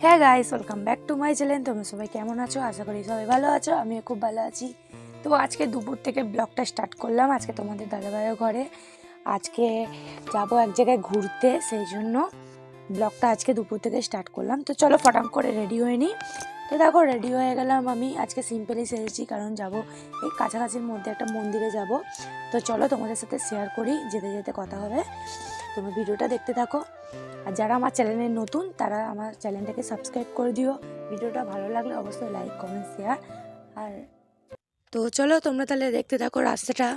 হ্যাঁ guys welcome back to my channel তোমরা সবাই কেমন আছো? আশা করি সবাই ভালো আছো, আমিও খুব ভালো আছি। তো আজকে দুপুর থেকে ব্লগটা স্টার্ট করলাম, আজকে তোমাদের দাদাভাইয়ের ঘরে। আজকে যাব এক জায়গায় ঘুরতে, সেই জন্য ব্লগটা আজকে দুপুর থেকে স্টার্ট করলাম। তো চলো ফটাম করে রেডি হয়ে নিই। তো দেখো রেডি হয়ে গেলাম আমি। আজকে সিম্পলি সেরেছি কারণ যাব এই কাছাকাছির মধ্যে একটা মন্দিরে যাব। তো চলো তোমাদের সাথে শেয়ার করি, যেতে যেতে কথা হবে। তোমরা ভিডিওটা দেখতে থাকো। আর যারা আমার চ্যানেলে নতুন, তারা আমার চ্যানেলটাকে সাবস্ক্রাইব করে দিও। ভিডিওটা ভালো লাগলে অবশ্যই লাইক, কমেন্ট, শেয়ার। আর তো চলো, তোমরা তাহলে দেখতে থাকো রাস্তাটা।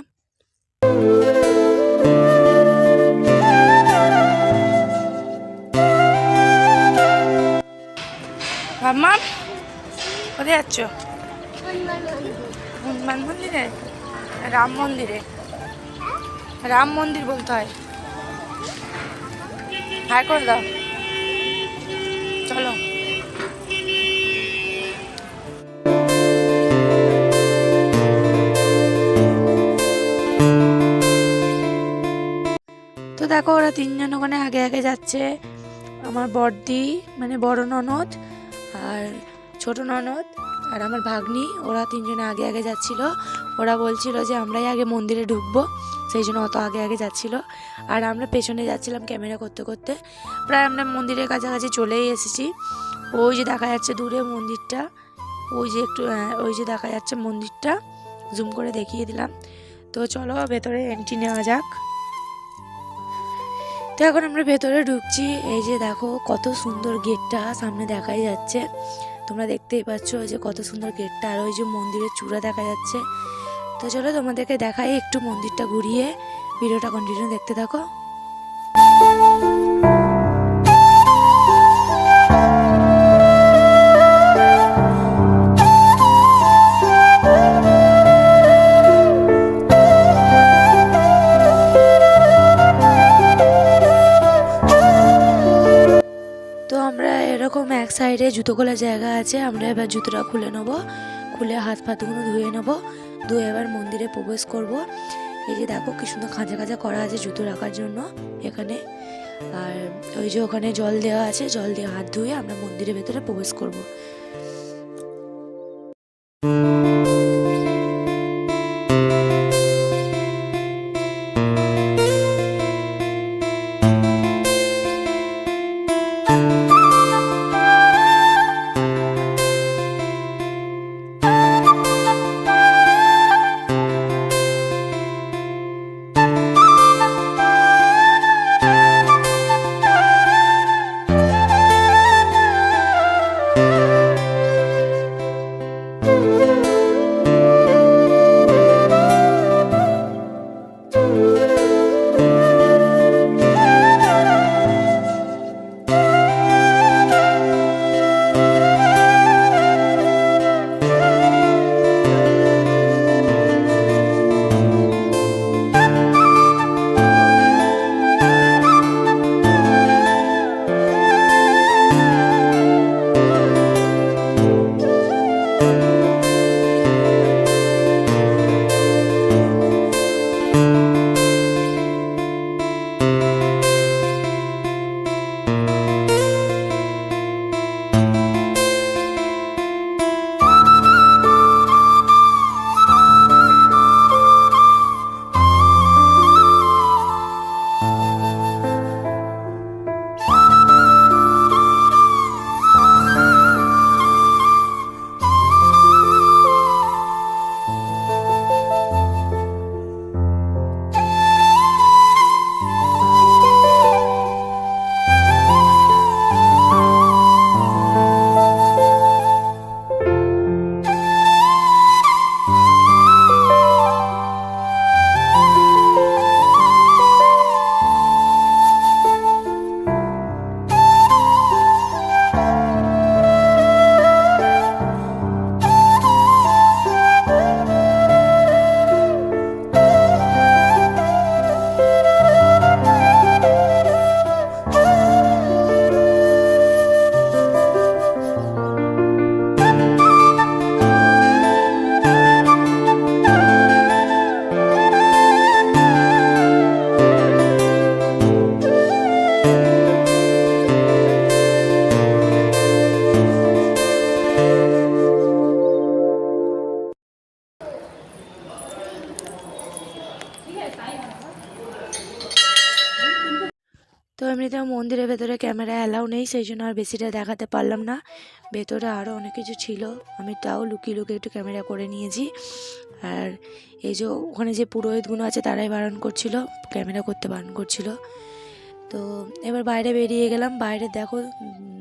মাম্মা রাম মন্দিরে। রাম মন্দির বলতে হয়। হাই করে দাও। চলো। তো দেখো, ওরা তিনজন ওখানে আগে আগে যাচ্ছে। আমার বড়দি মানে বড় ননদ আর ছোট ননদ আর আমার ভাগ্নি, ওরা তিনজনে আগে আগে যাচ্ছিল। ওরা বলছিল যে আমরাই আগে মন্দিরে ঢুকবো। সেই জন্য অত আগে আগে যাচ্ছিল। আর আমরা পেছনে যাচ্ছিলাম ক্যামেরা করতে করতে। প্রায় আমরা মন্দিরের কাছাকাছি চলেই এসেছি। ওই যে দেখা যাচ্ছে দূরে মন্দিরটা। ওই যে একটু হ্যাঁ, ওই যে দেখা যাচ্ছে মন্দিরটা। জুম করে দেখিয়ে দিলাম। তো চলো ভেতরে এন্ট্রি নেওয়া যাক। তো এখন আমরা ভেতরে ঢুকছি। এই যে দেখো কত সুন্দর গেটটা সামনে দেখাই যাচ্ছে। তোমরা দেখতেই পাচ্ছ যে কত সুন্দর গেটটা। আর ওই যে মন্দিরের চূড়া দেখা যাচ্ছে। তো চলো তোমাদেরকে দেখাই একটু মন্দিরটা ঘুরিয়ে। ভিডিওটা কন্টিনিউ দেখতে থাকো। এরকম এক সাইডে জুতো খোলার জায়গা আছে, আমরা এবার জুতোটা খুলে নেব। খুলে হাত পাতগুলো ধুয়ে নেব। ধুয়ে এবার মন্দিরে প্রবেশ করব। এই যে দেখো কি সুন্দর খাঁচা খাঁজা করা আছে জুতো রাখার জন্য এখানে। আর ওই যে ওখানে জল দেওয়া আছে, জল দিয়ে হাত ধুয়ে আমরা মন্দিরের ভেতরে প্রবেশ করব। মন্দিরের ভেতরে ক্যামেরা অ্যালাউ নেই, সেই জন্য আর বেশিটা দেখাতে পারলাম না। ভেতরে আরও অনেক কিছু ছিল, আমি তাও লুকিয়ে লুকিয়ে একটু ক্যামেরা করে নিয়েছি। আর এই যে ওখানে যে পুরোহিতগুলো আছে তারাই বারণ করছিল, ক্যামেরা করতে বারণ করছিল। তো এবার বাইরে বেরিয়ে গেলাম, বাইরে দেখো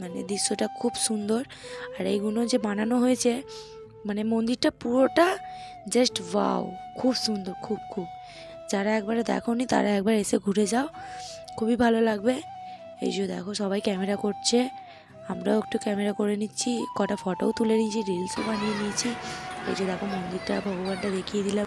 মানে দৃশ্যটা খুব সুন্দর। আর এইগুলো যে বানানো হয়েছে মানে মন্দিরটা পুরোটা জাস্ট ওয়াও খুব সুন্দর, খুব খুব। যারা একবারে দেখোনি, তারা একবার এসে ঘুরে যাও। খুবই ভালো লাগবে। এই যে দেখো, সবাই ক্যামেরা করছে। আমরাও একটু ক্যামেরা করে নিচ্ছি। কটা ফটোও তুলে নিয়েছি রিলসও বানিয়ে নিয়েছি। এই যে দেখো, মন্দিরটা ভগবানটা দেখিয়ে দিলাম।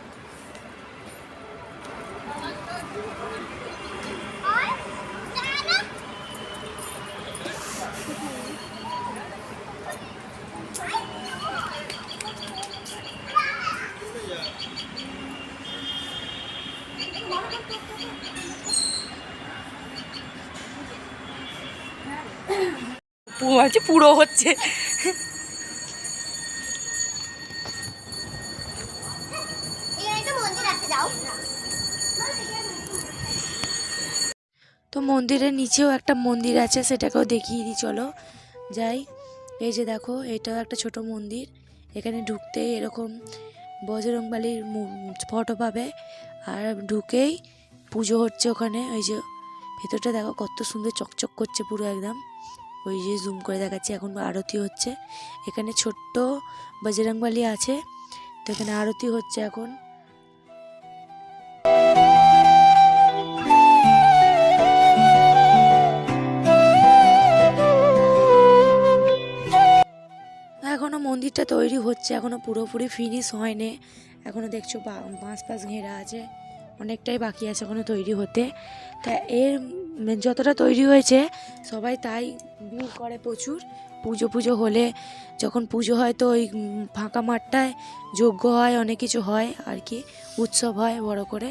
আছে পুরো হচ্ছে। তো মন্দিরের নিচেও একটা মন্দির আছে, সেটাকেও দেখিয়ে দিই, চলো। যাই, এই যে দেখো, এটাও একটা ছোট মন্দির। এখানে ঢুকতে এরকম বজরংবালির ফটো পাবে। আর ঢুকেই পুজো হচ্ছে ওখানে, ওই যে, ভেতরটা দেখো কত সুন্দর চকচক করছে পুরো একদম। ওই যে জুম করে দেখাচ্ছি, এখন আরতি হচ্ছে। এখানে ছোট্ট বজরংবালি আছে, তো এখানে আরতি হচ্ছে এখন। এখনও মন্দিরটা তৈরি হচ্ছে এখনও পুরোপুরি ফিনিশ হয়নি। এখনও দেখছ বাঁশ পাশ ঘেরা আছে, অনেকটাই বাকি আছে এখনও তৈরি হতে। তা এর যতটা তৈরি হয়েছে, সবাই তাই ভিড় করে প্রচুর। পুজো পুজো হলে যখন পুজো হয় তো ওই ফাঁকা মাঠটায় যজ্ঞ হয়, অনেক কিছু হয় আর কি, উৎসব হয় বড় করে।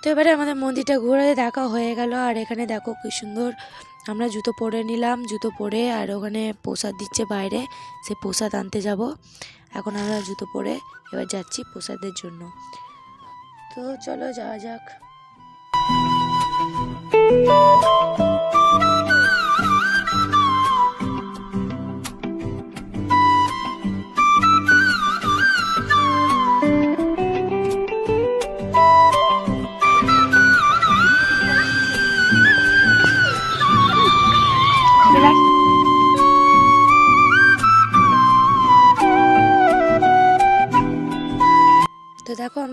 তো এবারে আমাদের মন্দিরটা ঘুরে দেখা হয়ে গেল, আর এখানে দেখো কি সুন্দর। আমরা জুতো পরে নিলাম, জুতো পরে, আর ওখানে প্রসাদ দিচ্ছে বাইরে, সে প্রসাদ আনতে যাব। এখন আমরা জুতো পরে এবার যাচ্ছি প্রসাদের জন্য। তো চলো যাওয়া যাক।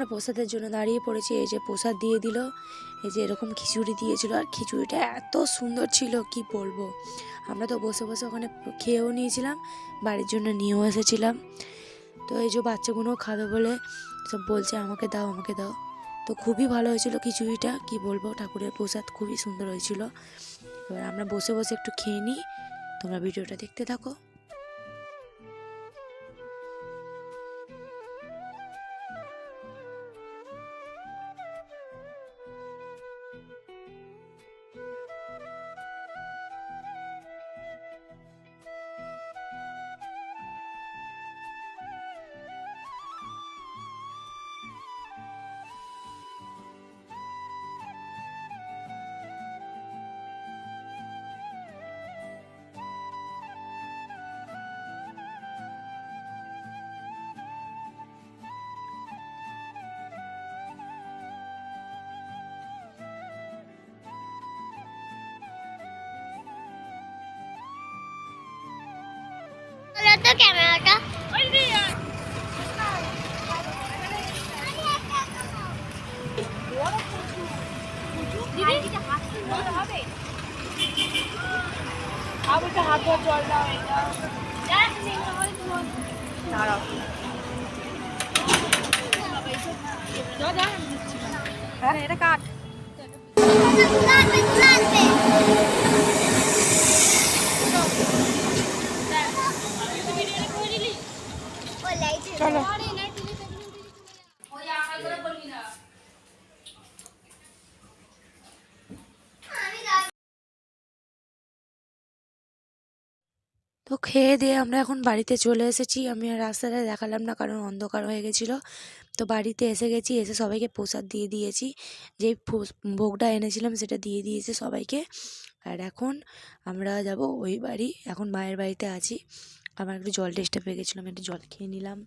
আমরা প্রসাদের জন্য দাঁড়িয়ে পড়েছি। এই যে প্রসাদ দিয়ে দিল, এই যে এরকম খিচুড়ি দিয়েছিল। আর খিচুড়িটা এত সুন্দর ছিল, কি বলব? আমরা তো বসে বসে ওখানে খেয়েও নিয়েছিলাম, বাড়ির জন্য নিয়েও এসেছিলাম। তো এই যে বাচ্চাগুলো খাবে বলে সব বলছে, আমাকে দাও আমাকে দাও। তো খুবই ভালো হয়েছিল খিচুড়িটা, কি বলব? ঠাকুরের প্রসাদ খুবই সুন্দর হয়েছিল। এবার আমরা বসে বসে একটু খেয়ে নিই। তোমরা ভিডিওটা দেখতে থাকো। বলো তো ক্যামেরাটা। লাগবে লাগবে ও লাইট চলো। তো খেয়ে দিয়ে আমরা এখন বাড়িতে চলে এসেছি। আমি আর রাস্তাটা দেখালাম না, কারণ অন্ধকার হয়ে গেছিল। তো বাড়িতে এসে গেছি, এসে সবাইকে প্রসাদ দিয়ে দিয়েছি। ফোস- ভোগটা এনেছিলাম সেটা দিয়ে দিয়েছে সবাইকে। আর এখন আমরা যাব ওই বাড়ি, এখন মায়ের বাড়িতে আছি। আমার একটু জল টেস্টটা পেয়ে গেছিল আমি একটু জল খেয়ে নিলাম।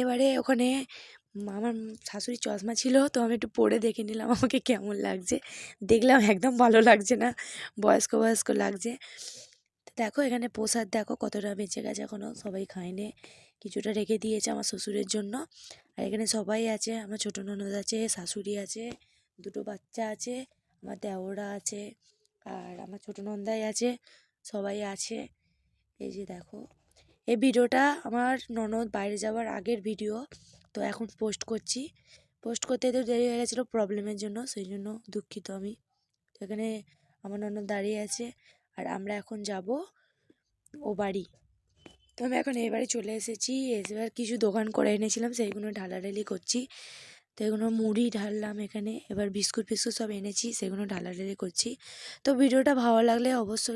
এবারে ওখানে আমার শাশুড়ির চশমা ছিল, তো আমি একটু পরে দেখে নিলাম আমাকে কেমন লাগছে। দেখলাম একদম ভালো লাগছে না, বয়স্ক বয়স্ক লাগছে। তো দেখো, এখানে প্রসাদ দেখো, কতটা বেঁচে গেছে এখনও সবাই খায়নি। কিছুটা রেখে দিয়েছে আমার শ্বশুরের জন্য। আর এখানে সবাই আছে, আমার ছোটো ননদ আছে, শাশুড়ি আছে, দুটো বাচ্চা আছে, আমার দেওরা আছে, আর আমার ছোটো নন্দাই আছে, সবাই আছে। এই যে দেখো। এই ভিডিওটা আমার ননদ বাইরে যাওয়ার আগের ভিডিও, তো এখন পোস্ট করছি। পোস্ট করতে তো দেরি হয়ে গেছিল প্রবলেমের জন্য, সেই জন্য দুঃখিত আমি। তো এখানে আমার ননদ দাঁড়িয়ে আছে আর আমরা এখন যাব ও বাড়ি। তো আমি এখন এই বাড়ি চলে এসেছি। এবার কিছু দোকান করে এনেছিলাম, সেইগুলো ঢালাঢালি করছি। তো এগুলো মুড়ি ঢাললাম এখানে, এবার বিস্কুট ফিস্কুট সব এনেছি, সেগুলো ঢালাঢালি করছি। তো ভিডিওটা ভালো লাগলে অবশ্যই